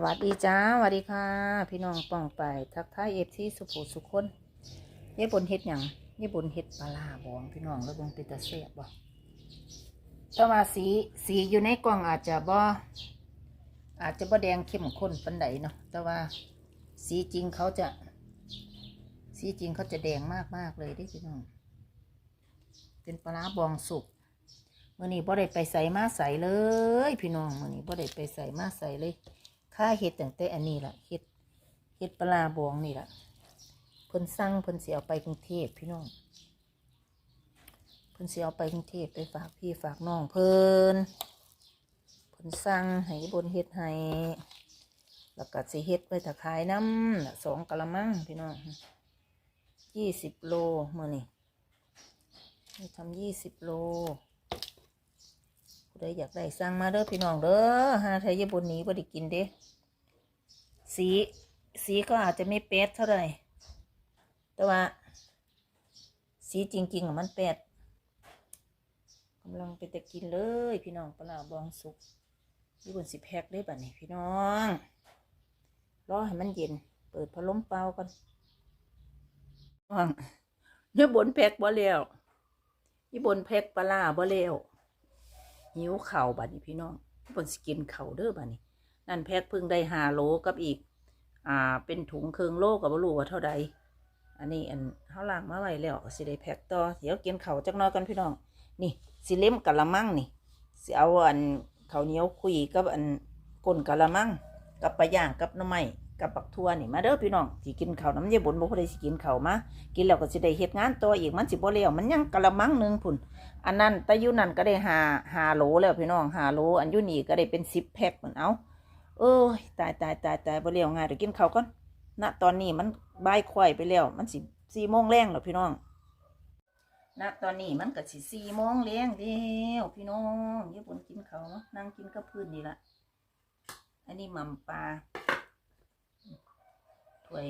วัสดีจ้าสวัสดีค่ะ พี่น้องป้องไปทักทายเอฟซีสุภูสุขคนเย่บนเฮ็ดหยังเย่บนเฮ็ดปลาร้าบองพี่น้องแล้วบงเป็นตาเสียบบ่แต่ว่าสีสีอยู่ในกล่องอาจจะบ่อาจจะบ่แดงเข้มข้นปานใดเนาะแต่ว่าสีจริงเขาจะ สีจริงเขาจะแดงมากมากๆเลยด้พี่น้องเป็นปลาร้าบองสุกมื่อนี้บ่ได้ไปใส่มาใส่เลย พี่น้องมื่อนี้บ่ได้ไปใส่มาใส่เลยาเห็ดตั้งแต่อันนี้ล่ะเห็ดเห็ดปลาบองนี่ล่ะเพิ่นสั่งเพิ่นสิเอาไปกรุงเทพพี่น้องเพิ่นสิเอาไปกรุงเทพไปฝากพี่ฝากน้องเพิ่นเพิ่นสั่งให้บนเฮ็ดให้แล้วก็สิเฮ็ดไปถ้าขายน้ำสองกะละมังพี่น้องยี่สิบโลมื่อนี้ทำยี่สิบโลผู้ใดอยากได้สั่งมาเด้อพี่น้องเด้อหาไทยญี่ปุ่นนี้บ่ได้กินเด้ สีสีก็อาจจะไม่เป๊ดเท่าไหร่แต่ว่า สีจริงๆมันแปดกำลังไปแต่กินเลยพี่น้องปลาร้าบองสุกญี่ปุ่นสิแพ็คได้บัดนี้พี่น้องรอให้มันเย็น เปิดพัดลมเป่าก่อนว่างญี่ปุ่นแพ็คบ่แล้วญี่ปุ่นแพ็คปลาร้าบ่แล้วหิวเข่าบัดนี้พี่น้องเพิ่นสกินเข่าเด้อบัดนี้ นั่นแพ็คพิ่งได้หาโลกับอีก อ่า เป็นถุงเครืองโลกับบ่รู้ว่าเท่าใดอันนี้อันเฮาล้างมาไว้แล้วสิได้แพ็คต่อเดี๋ยวกินเข้าจักน่อยกันพี่น้อง นี่สิเล่มกะละมังนี่สิเอาอันเขาเหนียวคุยกับอันก้นกะละมังกับปลาย่างกับน้ำไม้กับปักทั่วนี่มาเด้อพี่น้องสิกินข้าวน้ำยายบนบ่ค่อได้สิกินข้าวมากินแล้วก็สิได้เฮ็ดงานต่ออีกมันสิบ่แล้วมันยังกะละมังหนึงพุ่นอันนั้นแต่อยุนั่นก็ได้หาหาโหลแล้วพี่น้องหาโหลอันอยุนี่ก็ได้เป็นสิบแพ็คเหมือนเอา เอ้ยตายตายตายตายบ่เลี้ยวง่ายเดี๋ยวกินข้าวก่อนณตอนนี้มันบ่ายควายไปแล้ว มันสิสี่โมงแรงแล้วพี่น้องณตอนนี้มันก็สิสี่โมงแรงเดียวพี่น้องญี่ปุ่นกินข้าวเนาะนั่งกินกับพื้นนี่ละอันนี้หม่ำปลาถ้วย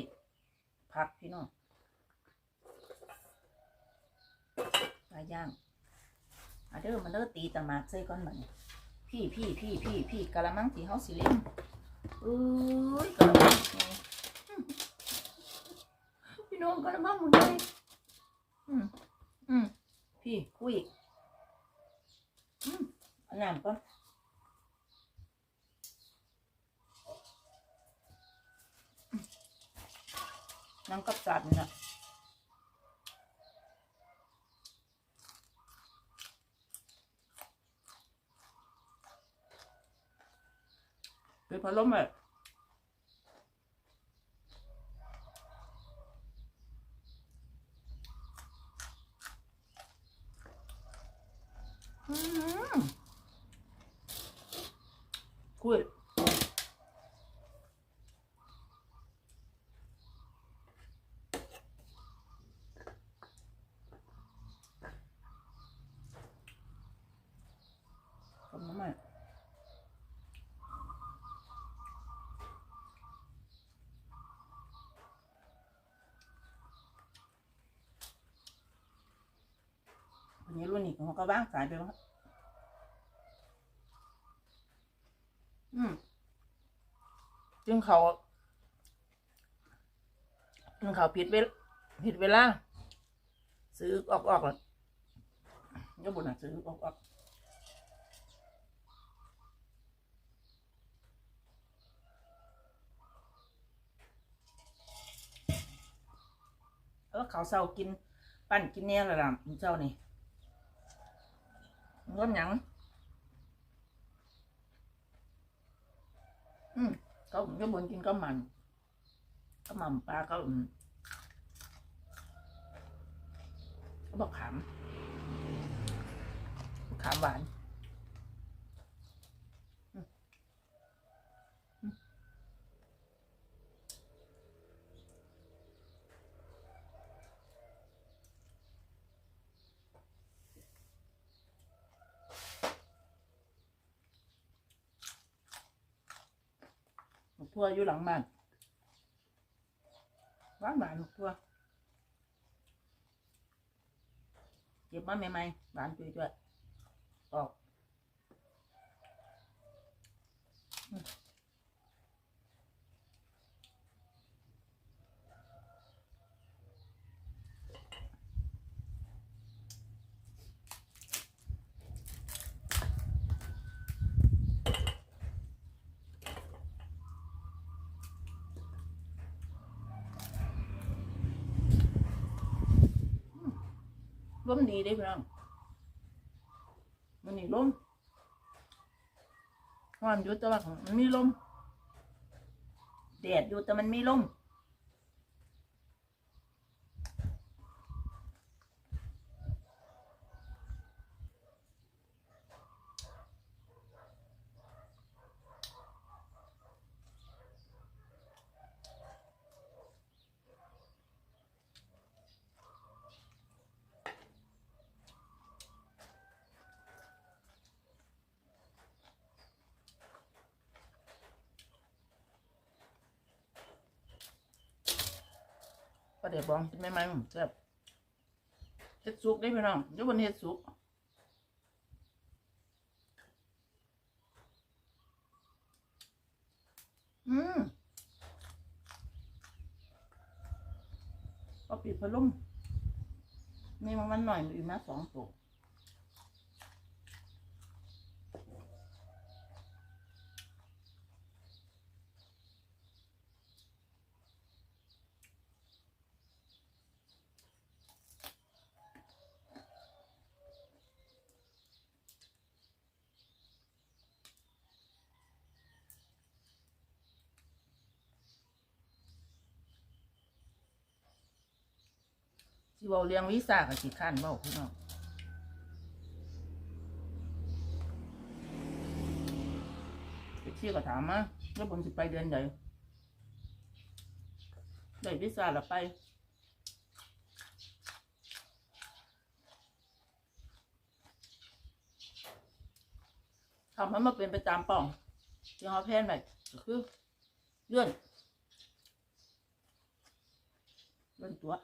ผักพี่น้องปลาย่างมาเด้อมาเด้อตีตะมากใส่ก่อนบันี้ พี่พี่พี่พี่พี่กะละมังที่เฮาสิเล่นเอ้ยกะละมังไงพี่น้องกะละมังมึงไงอืมอืมพี่คุยอืมอันน้ำก่อนน้ำกับสัตว์นี่นะเป็ พัดลมแบบคุยทำน้ำมัน วั นนี้รุ่นนี้ของเขาก็ว่างสายไปแล้วอืมจึงเขาจึงเขาผิดเวลผิดเวลา ซื้อออกออกแล้วก็บุญอะซื้อออกออกเออเขาเศร้ากิน ปั้นกินแน่และล่ะมื้อเจ้านี่ รสหยังอืมเขาจะบนกินก็มันก็มันปลาก็อืมเขาบอกขามขามหวานอืมอืมหมก ทั่วอยู่หลังบ้านหวานหวานหมกทั่วเก็บมาใหม่ๆหวานจุยด้วยออกอื ลมดีได้พี่น้องมันนี่ลมความยุติว่ามันมีลมแดดอยู่แต่มันมีลม ก็เดี๋ยวบองกินไม่ไหมผมแซ่บเฮ็ดสุกได้พี่น้องยุบันเฮ็ดสุกอืมก็ปิดพัดลมมีมันมันหน่อยมีมาสองตัว สิเว้าเรียงวีซ่ากับสิข้นเว้าพี่น้องไปเที่ยก็ถามมาแล้วผมสิไปเดือนใดได้วีซ่าแล้วไปทำให้มันเป็นไปตามป้องที่เขาแพนไปก็คือเลื่อนเลื่อนตัว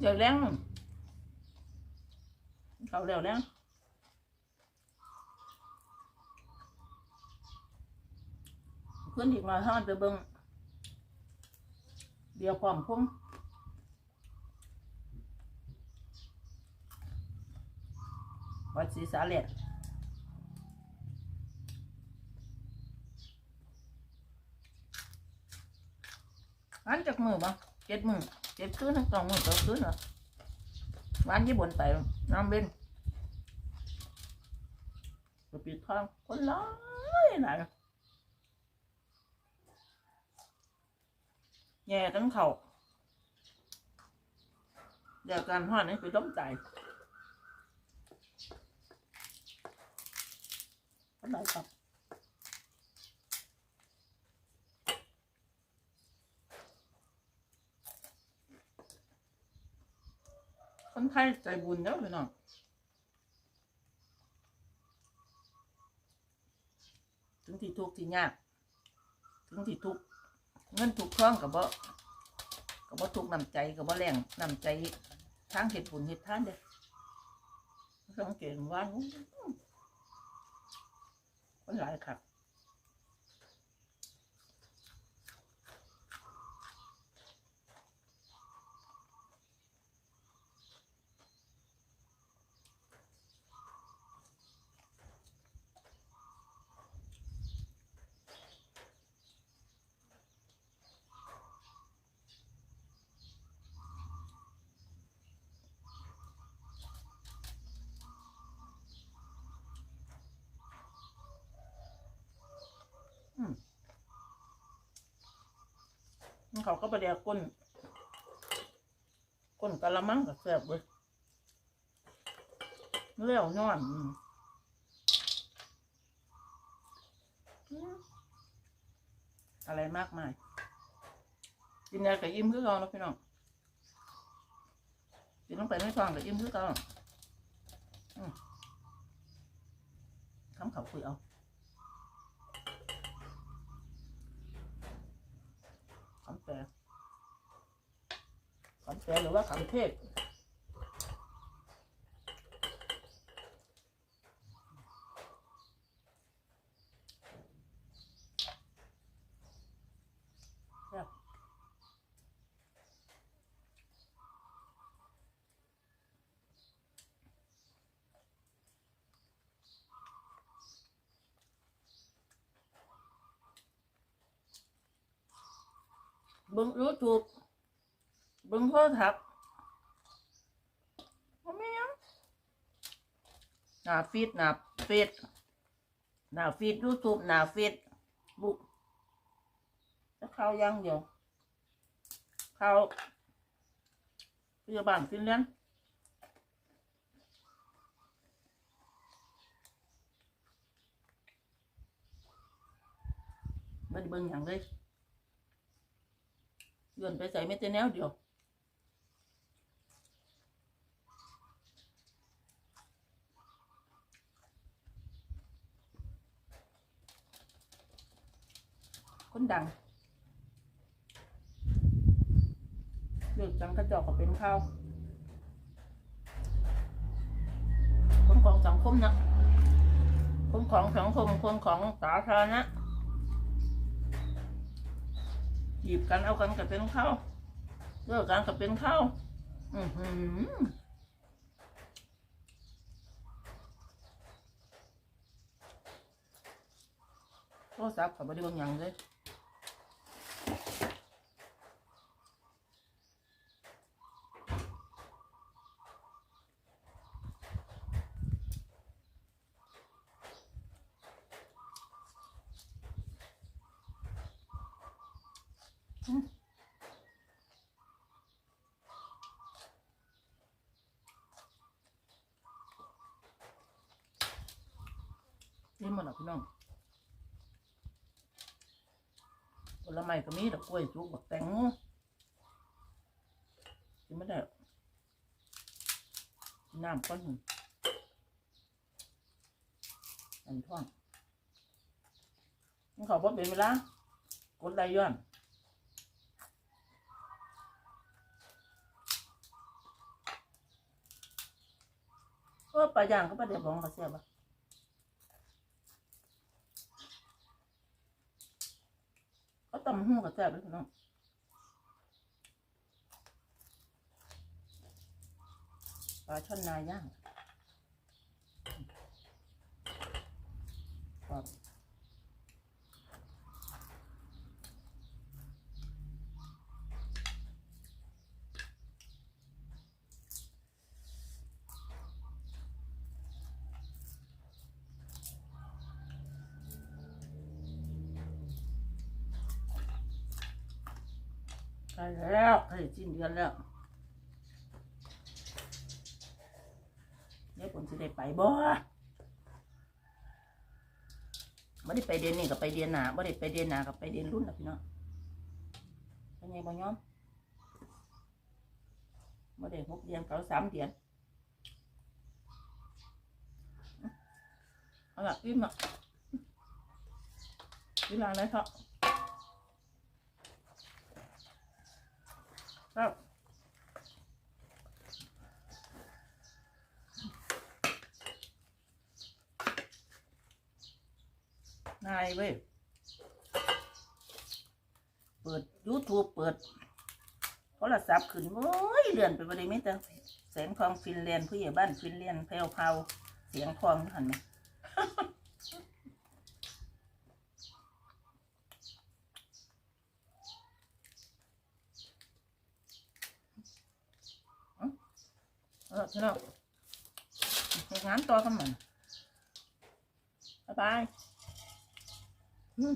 เดี๋ยวแรงเขาเดี๋ยวแรงขึ้นอีกหน่อยห้อนไปเบิ้งเดี๋ยวพร้อมพุ่งวัดศรีสาเหล็ดอันจากมือบ่เจ็ดมือ เจ็ดคืนทั้งสองมือสองคืนเหรอวันญี่ปุ่นไปน้ำเบนไปปิดทองคนร้ายหลายแย่กันเขาเดี๋ยวการห่อดนี่ไปต้มใจก็ได้ครับ คนไทยใจบุญเด้อพี่น้องถึงที่ทุกข์ที่ยาก ถึงที่ทุกข์เงินทุกข์คล่องกับบ่กับบ่ทุกข์นำใจกับบ่แรงนำใจทางเหตุผลเหตุท่านเด้อสังเกตว่าคนหลายครับ เขาก็ไปเดียวก้นก้นกะละมังกับแซ่บเลยเลี้ยวนอนอะไรมากมายกินยากับอิ่มคือเราเนาะพี่น้องกินลงไปในท้องกับอิ่มคือเราอืมคำเขาคุยเอา ขัำแปรคำแปรหรือว่าขัำเทศ บิ่งยูทูบเบิ่งโทรศัพท์บ่มีหยังหน้าฟีดหน้าเฟซหน้าฟีดยูทูบหน้าเฟซบุ๊กจะเข้ายังเดียวเข้าพยาบาลฟินแลนด์ไม่ได้เบิ่งอย่างเลย ย้อนไปใส่ไม่แต่แนวเดียวคนดังเลือกจังกระจอกก็เป็นข้าวคนของสังคมนะคนของสังคมคนของสาธารณะ หยิบกันเอากันกับเป็นข้าวเลิกกันกับเป็นข้าวอือหือโทรศัพท์กับบริบางอย่างเลย นี่มันอะพี่น้องผลไม้ก็มีดอกกล้วยจุกบักแตงโมกินไม่ได้น้ำก้อนหนึ่งอันท้องมันขาบอกเป็นเวลากดไลย้อนก็ปลาย่างก็ปลาเดียวบองเขาเสียบอะ ตำหูกับแซ่บเลยพี่น้องปลาช่อนนาย่างครับ ใกล้แล้วใกล้สิ้นเดือนแล้วเดี๋ยวผมจะได้ไปบ่ไม่ได้ไปเดือนนี้กับไปเดือนหนาไม่ได้ไปเดือนหนากับไปเดือนรุ่นนะพี่น้องเป็นไงบ่ย้อมไม่ได้หกเดือนเขาสามเดือนเอาละอิ่มละเวลาอะไรครับ ครับนายเว้ย เปิด YouTube เปิดโทรศัพท์ขึ้นโอ้ยเลื่อนไปบริมิตรแสงทองฟินแลนด์ผู้ใหญ่บ้านฟินแลนด์แพรวพาวเสียงทองหันไหม เออ พี่น้องเฮ็ดงานต่อกันมันบ๊ายบายอืม